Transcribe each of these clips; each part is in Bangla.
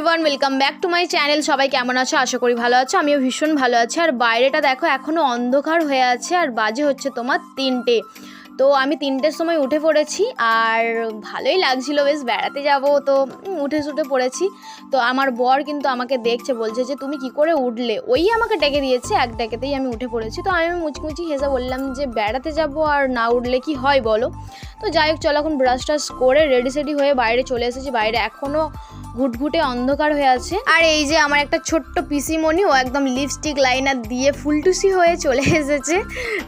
Everyone welcome back to my channel সবাই কেমন আছো? আশা করি ভালো আছো। আমিও ভীষণ ভালো আছি। আর বাইরেটা দেখো এখনও অন্ধকার হয়ে আছে আর বাজে হচ্ছে তোমার তিনটে। তো আমি তিনটের সময় উঠে পড়েছি আর ভালোই লাগছিল, বেশ বেড়াতে যাব তো উঠে সুঠে পড়েছি। তো আমার বর কিন্তু আমাকে দেখছে, বলছে যে, তুমি কি করে উঠলে? ওই আমাকে ডেকে দিয়েছে, এক ডেকেতেই আমি উঠে পড়েছি। তো আমি মুচমুচি হেসে বললাম যে, বেড়াতে যাব আর না উঠলে কি হয় বলো? তো যাই হোক, চলো এখন ব্রাশ টাশ করে রেডি সেডি হয়ে বাইরে চলে এসেছি। বাইরে এখনও ঘুটঘুটে অন্ধকার হয়ে আছে। আর এই যে আমার একটা ছোট্ট পিসি পিসিমণি, ও একদম লিপস্টিক লাইনার দিয়ে ফুলটুসি হয়ে চলে এসেছে।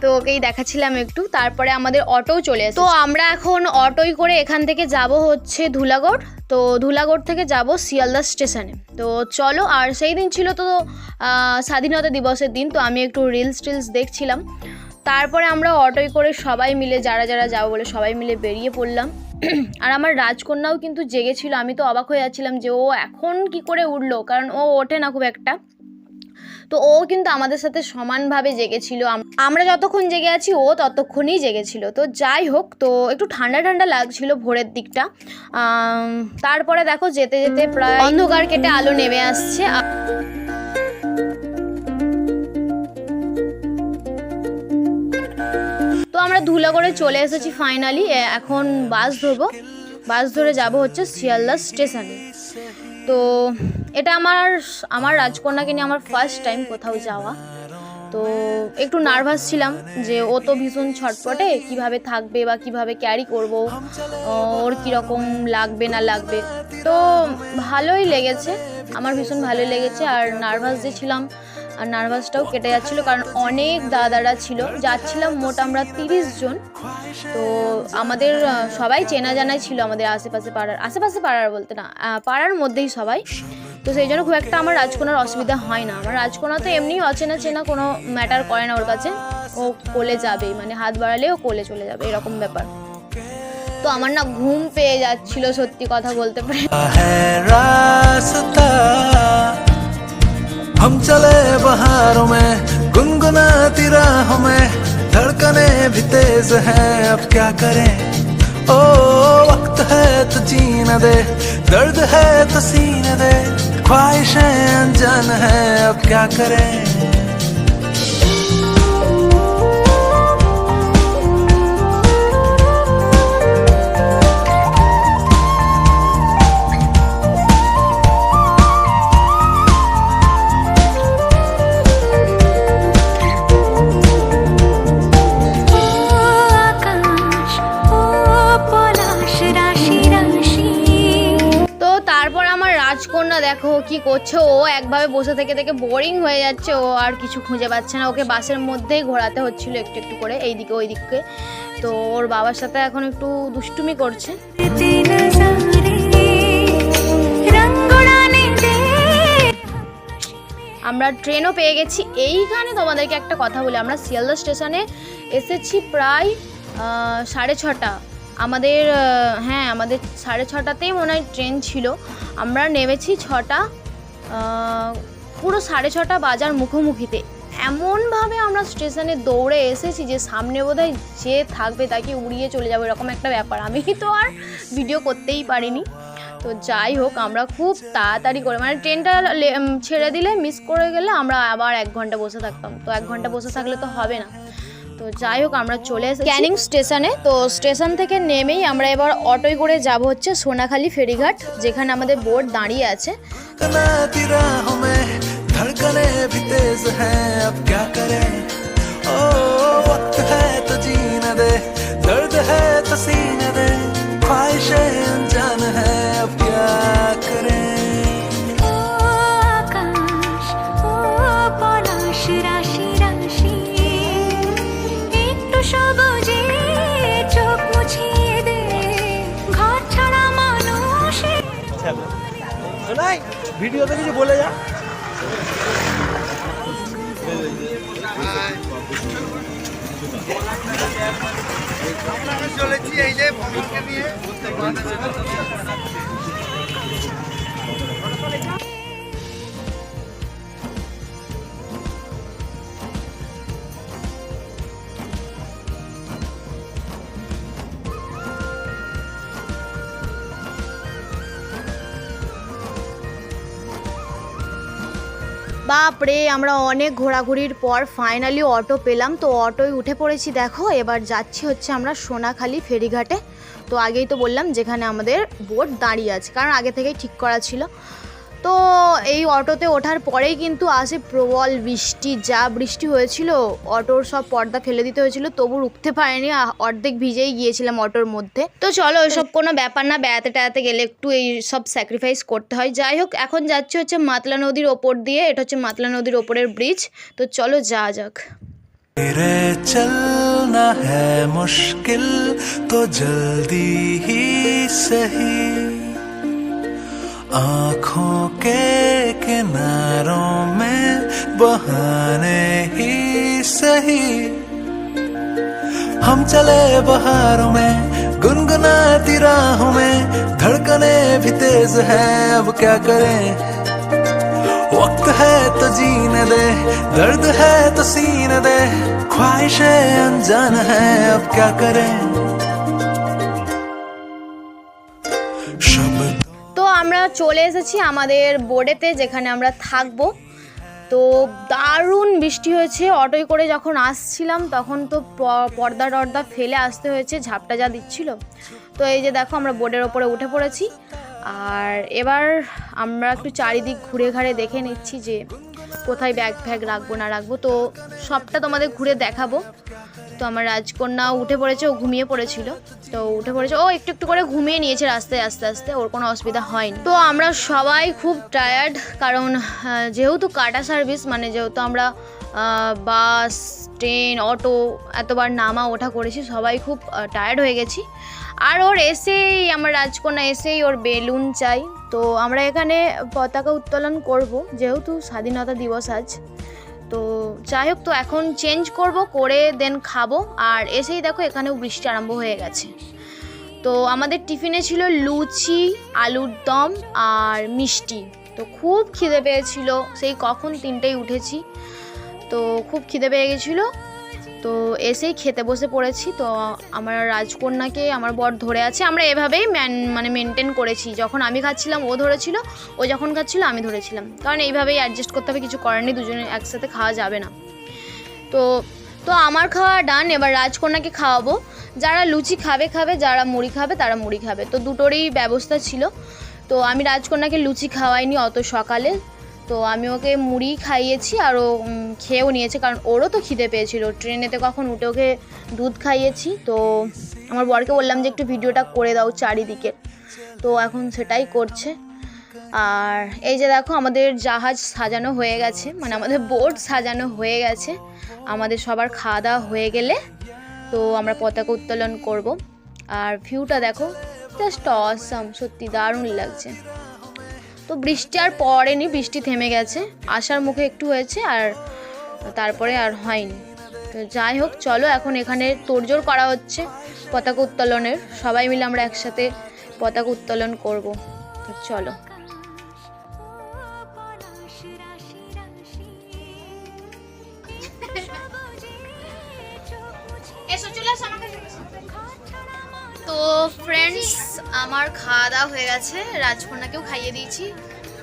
তো ওকেই দেখাচ্ছিলাম একটু, তারপরে আমাদের অটোও চলে তো আমরা এখন অটোই করে এখান থেকে যাব হচ্ছে ধুলাগড়। তো ধুলাগড় থেকে যাব শিয়ালদা স্টেশনে। তো চলো, আর সেই দিন ছিল তো স্বাধীনতা দিবসের দিন, তো আমি একটু রিলস টিলস দেখছিলাম। তারপরে আমরা অটোয় করে সবাই মিলে, যারা যারা যাব বলে সবাই মিলে বেরিয়ে পড়লাম। আর আমার রাজকন্যাও কিন্তু জেগেছিল, আমি তো অবাক হয়ে যাচ্ছিলাম যে ও এখন কি করে উঠল কারণ ও ওঠে না খুব একটা। তো ও কিন্তু আমাদের সাথে সমানভাবে জেগেছিল। আমরা যতক্ষণ জেগে আছি, ও ততক্ষণই জেগেছিল। তো যাই হোক, তো একটু ঠান্ডা ঠান্ডা লাগছিল ভোরের দিকটা। তারপরে দেখো যেতে যেতে প্রায় অন্ধকার কেটে আলো নেমে আসছে। আ- ধুলা করে চলে এসেছি ফাইনালি এখন বাস ধরবো। বাস ধরে যাব হচ্ছে শিয়ালদা স্টেশনে তো এটা আমার আমার রাজকন্যাকে নিয়ে আমার ফার্স্ট টাইম কোথাও যাওয়া। তো একটু নার্ভাস ছিলাম যে ও তো ভীষণ ছটপটে, কীভাবে থাকবে বা কীভাবে ক্যারি করব ওর কীরকম লাগবে না লাগবে। তো ভালোই লেগেছে, আমার ভীষণ ভালোই লেগেছে, আর নার্ভাস যে ছিলাম আর নার্ভাসটাও কেটে যাচ্ছিল, কারণ অনেক দাদারা ছিল। যাচ্ছিলাম মোট আমরা তিরিশ জন। তো আমাদের সবাই চেনা জানাই ছিল আমাদের আশেপাশে পাড়ার। আশেপাশে পাড়ার বলতে না পাড়ার মধ্যেই সবাই। তো সেই জন্য খুব একটা আমার রাজকোনার অসুবিধা হয় না। আমার রাজকোনা তো এমনি অচেনা চেনা, কোনো ম্যাটার করে না ওর কাছে। ও কোলে যাবেই মানে হাত বাড়ালে ও কোলে চলে যাবে, এরকম ব্যাপার। তো আমার না ঘুম পেয়ে যাচ্ছিল সত্যি কথা বলতে পারে। হ্যাঁ, हम चले बहारों में, गुनगुनाती राहों में, धड़कने भी तेज है, अब क्या करें? ओ, वक्त है तो जीन दे, दर्द है तो सीन दे, ख्वाहिशें अनजान है, अब क्या करें? করছে, ও একভাবে বসে থেকে থেকে বোরিং হয়ে যাচ্ছে, ও আর কিছু খুঁজে পাচ্ছে না। ওকে বাসের মধ্যেই ঘোরাতে হচ্ছিল একটু একটু করে, এইদিকে ওই দিককে তো ওর বাবার সাথে এখন একটু দুষ্টুমি করছে। আমরা ট্রেনও পেয়ে গেছি। এইখানে তোমাদেরকে একটা কথা বলি, আমরা শিয়ালদা স্টেশনে এসেছি প্রায় সাড়ে ছটা। আমাদের হ্যাঁ আমাদের সাড়ে ছটাতেই মনে হয় ট্রেন ছিল। আমরা নেমেছি ছটা পুরো সাড়ে ছটা বাজার মুখোমুখিতে। এমনভাবে আমরা স্টেশনে দৌড়ে এসেছি যে সামনে বোধহয় যে থাকবে তাকে উড়িয়ে চলে যাবে, এরকম একটা ব্যাপার। আমি তো আর ভিডিও করতেই পারিনি। তো যাই হোক, আমরা খুব তাড়াতাড়ি করে মানে ট্রেনটা ছেড়ে দিলে মিস করে গেলে আমরা আবার এক ঘণ্টা বসে থাকতাম। তো এক ঘণ্টা বসে থাকলে তো হবে না। তো যাই হোক, আমরা চলে এসেছি ক্যানিং স্টেশনে। তো স্টেশন থেকে নেমেই আমরা এবার অটোয় করে যাব হচ্ছে সোনাখালি ফেরিঘাট, যেখানে আমাদের বোর্ড দাঁড়িয়ে আছে। गुनगुनाती राहों में। धड़कने भी तेज है, अब क्या करें? ओ, वक्त है तो जीने दे, दर्द है तो सीने दे। ख्वाहिशें, अनजान है, अब क्या करें? শোনাই ভিডিওতে কিছু বলে যা। চলেছি এই যে ভ্রমণকে নিয়ে। বাপরে, আমরা অনেক ঘোরাঘুরির পর ফাইনালি অটো পেলাম। তো অটোয় উঠে পড়েছি দেখো, এবার যাচ্ছি হচ্ছে আমরা সোনাখালি ফেরিঘাটে। তো আগেই তো বললাম যেখানে আমাদের বোট দাঁড়িয়ে আছে, কারণ আগে থেকেই ঠিক করা ছিল। তো এই অটোতে ওঠার পরেই কিন্তু আসে প্রবল বৃষ্টি। যা বৃষ্টি হয়েছিল, অটোর সব পর্দা ফেলে দিতে হয়েছিল, তবু উঠতে পারেনি। অর্ধেক ভিজেই গিয়েছিলাম অটোর মধ্যে। তো চলো ওইসব কোনো ব্যাপার না, বেড়াতে টেড়াতে গেলে একটু এই সব স্যাক্রিফাইস করতে হয়। যাই হোক, এখন যাচ্ছি হচ্ছে মাতলা নদীর ওপর দিয়ে, এটা হচ্ছে মাতলা নদীর ওপরের ব্রিজ তো চলো যা যাক। চলনা হ্যাঁ মুশকিল, তো জলদি হি সহি। आँखों के किनारों में बहाने ही सही। हम चले बहारों में, गुनगुनाती राहों में, धड़कने भी तेज है, अब क्या करें? वक्त है तो जीने दे, दर्द है तो सीने दे, ख्वाहिशें अनजान है, अब क्या करें? চলে এসেছি আমাদের বোর্ডেতে যেখানে আমরা থাকব। তো দারুণ বৃষ্টি হয়েছে। অটোয় করে যখন আসছিলাম, তখন তো পর্দা টর্দা ফেলে আসতে হয়েছে, ঝাপটা যা দিচ্ছিল। তো এই যে দেখো, আমরা বোর্ডের ওপরে উঠে পড়েছি। আর এবার আমরা একটু চারিদিক ঘুরে ঘাড়ে দেখে নিচ্ছি যে কোথায় ব্যাগ ফ্যাগ রাখব, না রাখব। তো সবটা তোমাদের ঘুরে দেখাবো। তো আমার রাজকন্যা উঠে পড়েছে, ও ঘুমিয়ে পড়েছিল। তো উঠে পড়েছে, ও একটু একটু করে ঘুমিয়ে নিয়েছে রাস্তায়, আস্তে আস্তে, ওর কোনো অসুবিধা হয়নি। তো আমরা সবাই খুব টায়ার্ড কারণ যেহেতু কাটা সার্ভিস মানে যেহেতু আমরা বাস ট্রেন অটো এতবার নামা ওঠা করেছি, সবাই খুব টায়ার্ড হয়ে গেছি। আর ওর এসেই, আমার রাজকন্যা এসেই ওর বেলুন চাই। তো আমরা এখানে পতাকা উত্তোলন করব, যেহেতু স্বাধীনতা দিবস আজ। তো যাই হোক, তো এখন চেঞ্জ করব, করে দেন খাব। আর এসেই দেখো, এখানেও বৃষ্টি আরম্ভ হয়ে গেছে। তো আমাদের টিফিনে ছিল লুচি, আলুর দম আর মিষ্টি। তো খুব খিদে পেয়েছিল। সেই কখন তিনটেই উঠেছি। তো খুব খিদে পেয়ে গেছিল। তো এসেই খেতে বসে পড়েছি। তো আমার রাজকন্যাকে আমার বর ধরে আছে। আমরা এভাবেই ম্যান মানে মেনটেন করেছি। যখন আমি খাচ্ছিলাম, ও ধরেছিল, ও যখন খাচ্ছিল, আমি ধরেছিলাম। কারণ এইভাবেই অ্যাডজাস্ট করতে হবে, কিছু করার নেই, দুজনে একসাথে খাওয়া যাবে না। তো তো আমার খাওয়া ডান এবার রাজকন্যাকে খাওয়াবো। যারা লুচি খাবে খাবে, যারা মুড়ি খাবে, তারা মুড়ি খাবে। তো দুটোরই ব্যবস্থা ছিল। তো আমি রাজকন্যাকে লুচি খাওয়াইনি অত সকালে। তো আমি ওকে মুড়ি খাইয়েছি আর ও খেয়েও নিয়েছে, কারণ ওরও তো খিদে পেয়েছিল। ট্রেনেতে কখন উঠে ওকে দুধ খাইয়েছি, তো আমার বরকে বললাম যে একটু ভিডিওটা করে দাও চারিদিকে। তো এখন সেটাই করছে। আর এই যে দেখো, আমাদের জাহাজ সাজানো হয়ে গেছে মানে আমাদের বোট সাজানো হয়ে গেছে। আমাদের সবার খাওয়া দাওয়া হয়ে গেলে, তো আমরা পতাকা উত্তোলন করব। আর ভিউটা দেখো জাস্ট অসাম সত্যি দারুণ লাগছে। তো বৃষ্টি আর পড়েনি, বৃষ্টি থেমে গেছে। আসার মুখে একটু হয়েছে আর তারপরে আর হয়নি। তো যাই হোক, চলো এখন এখানে তোড়জোড় করা হচ্ছে পতাকা উত্তোলনের। সবাই মিলে আমরা একসাথে পতাকা উত্তোলন করব। তো চলো। ফ্রেন্ডস আমার খাওয়া দাওয়া হয়ে গেছে। রাজকন্যাকেও খাইয়ে দিয়েছি।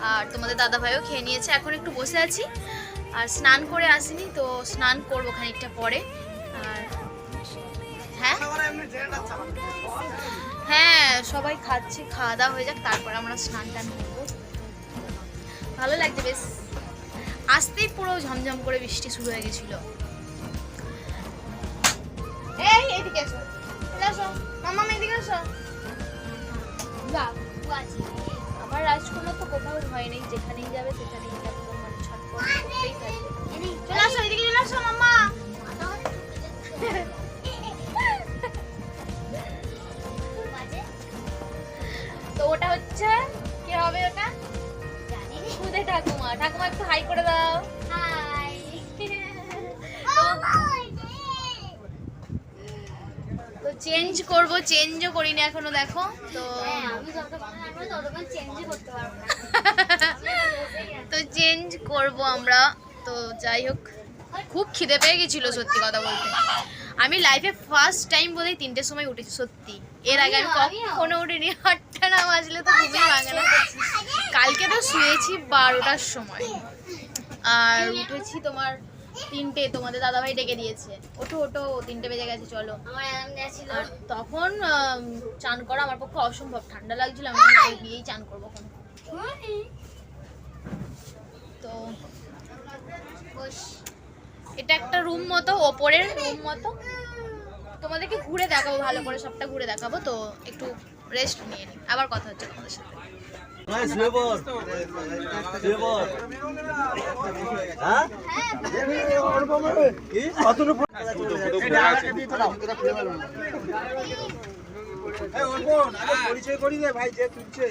আর তোমাদের দাদা ভাইও খেয়ে নিয়েছে। এখন একটু বসে আছি। আর স্নান করে আসিনি, তো স্নান করব খানিকটা পরে। আর হ্যাঁ? হ্যাঁ সবাই খাচ্ছে খাওয়া দাওয়া হয়ে যাক, তারপর আমরা স্নান টান করব। ভালো লাগছে বেশ। আসতেই পুরো ঝমঝম করে বৃষ্টি শুরু হয়ে গেছিল। এই, এদিকে আমার রাজকন্যা তো কোথাও ভয় নেই যেখানেই যাবে সেখানেই যাবে তোমার ছটফট করতেই থাকবে। চলে আসো এদিকে চলে আসো মামা তো ওটা হচ্ছে কি হবে ওটা? খুদে ঠাকুমা। ঠাকুমা একটু হাই করে দাও। চেঞ্জ করব চেঞ্জও করিনি এখনও দেখো। তো তো চেঞ্জ করব আমরা। তো যাই হোক খুব খিদে পেয়ে গেছিল সত্যি কথা বলতে। আমি লাইফে ফার্স্ট টাইম বোধহয় তিনটের সময় উঠেছি সত্যি। এর আগে আমি কখনো উঠিনি আটটা না বাজলে তো ঘুমিয়ে ভাঙে না। কালকে তো শুয়েছি বারোটার সময়। আর উঠেছি তোমার তিনটে তোমাদের দাদাভাই ডেকে দিয়েছে। ওঠো ওঠো তিনটে বেজে গেছে চলো। আর তখন আম, চান করা আমার পক্ষে অসম্ভব। ঠান্ডা লাগছিল আমি বললাম, গিয়েই চান করব এখন। তো বস। এটা একটা রুম মতো ওপরের রুম মতো। তোমাদেরকে ঘুরে দেখাবো ভালো করে সবটা ঘুরে দেখাবো। তো একটু রেস্ট নিয়ে নিই। আবার কথা হচ্ছে তোমাদের সাথে। ভাই শুয়ে পড় শুয়ে পড় হ্যাঁ? কি? কতটুকু পরিচয় করি রে ভাই যে তুলছে।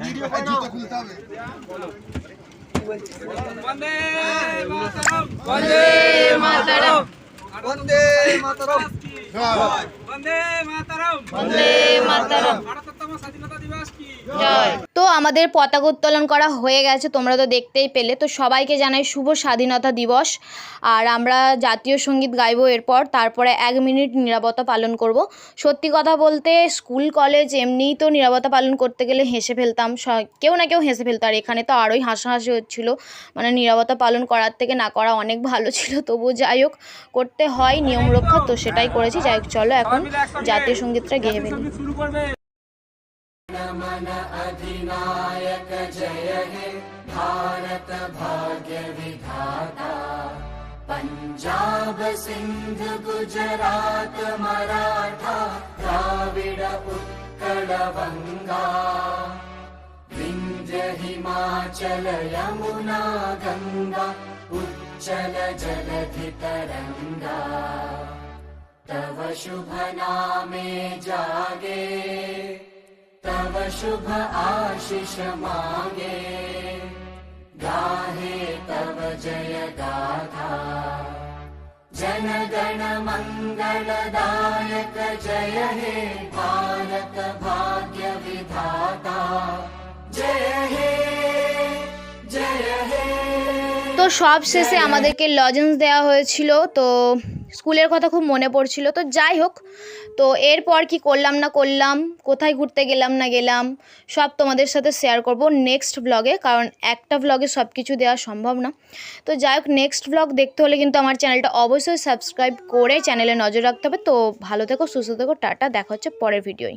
ভিডিও খুলতে হবে। বন্দে মাতারাম বন্দে মাতরম। বন্দে মাতারাম। জয়। তো আমাদের পতাকা উত্তোলন করা হয়ে গেছে তোমরা তো দেখতেই পেলে। তো সবাইকে জানাই শুভ স্বাধীনতা দিবস। আর আমরা জাতীয় সংগীত গাইবো এরপর তারপরে এক মিনিট নিরাপত্তা পালন করব। সত্যি কথা বলতে স্কুল কলেজ এমনিই তো নিরাপত্তা পালন করতে গেলে হেসে ফেলতাম। স- কেউ না কেউ হেসে ফেলতো। আর এখানে তো আরোই হাসাহাসি হচ্ছিল। মানে নিরাপত্তা পালন করার থেকে না করা অনেক ভালো ছিল। তবু যাই হোক করতে হয় নিয়ম রক্ষা তো সেটাই করেছি। যাই হোক চলো এখন জাতীয় সঙ্গীতটা গেয়ে ফেলি। नमन अधिनायक जय हे भारत भाग्य विधाता। पञ्जाब सिन्ध गुजरात मराठा प्राविड पुत्रङ्गा बृन्द्र हिमाचल यमुना गङ्गा उच्चल जगति तरङ्गा तव शुभ नामे जागे। तव शुभ आशिष मागे गाहे तव जय गाथा जनगण मङ्गलदायक जय हे भारत भाग्य विधाता जय हे जय हे তো সব শেষে আমাদেরকে লজেন্স দেওয়া হয়েছিল তো স্কুলের কথা খুব মনে পড়ছিল। তো যাই হোক, তো এরপর কি করলাম না করলাম, কোথায় ঘুরতে গেলাম না গেলাম, সব তোমাদের সাথে শেয়ার করব নেক্সট ব্লগে কারণ একটা ব্লগে সব কিছু দেওয়া সম্ভব না। তো যাই হোক নেক্সট ব্লগ দেখতে হলে কিন্তু আমার চ্যানেলটা অবশ্যই সাবস্ক্রাইব করে চ্যানেলে নজর রাখতে হবে। তো ভালো থেকো, সুস্থ থেকো, টাটা, দেখা হচ্ছে পরের ভিডিওয়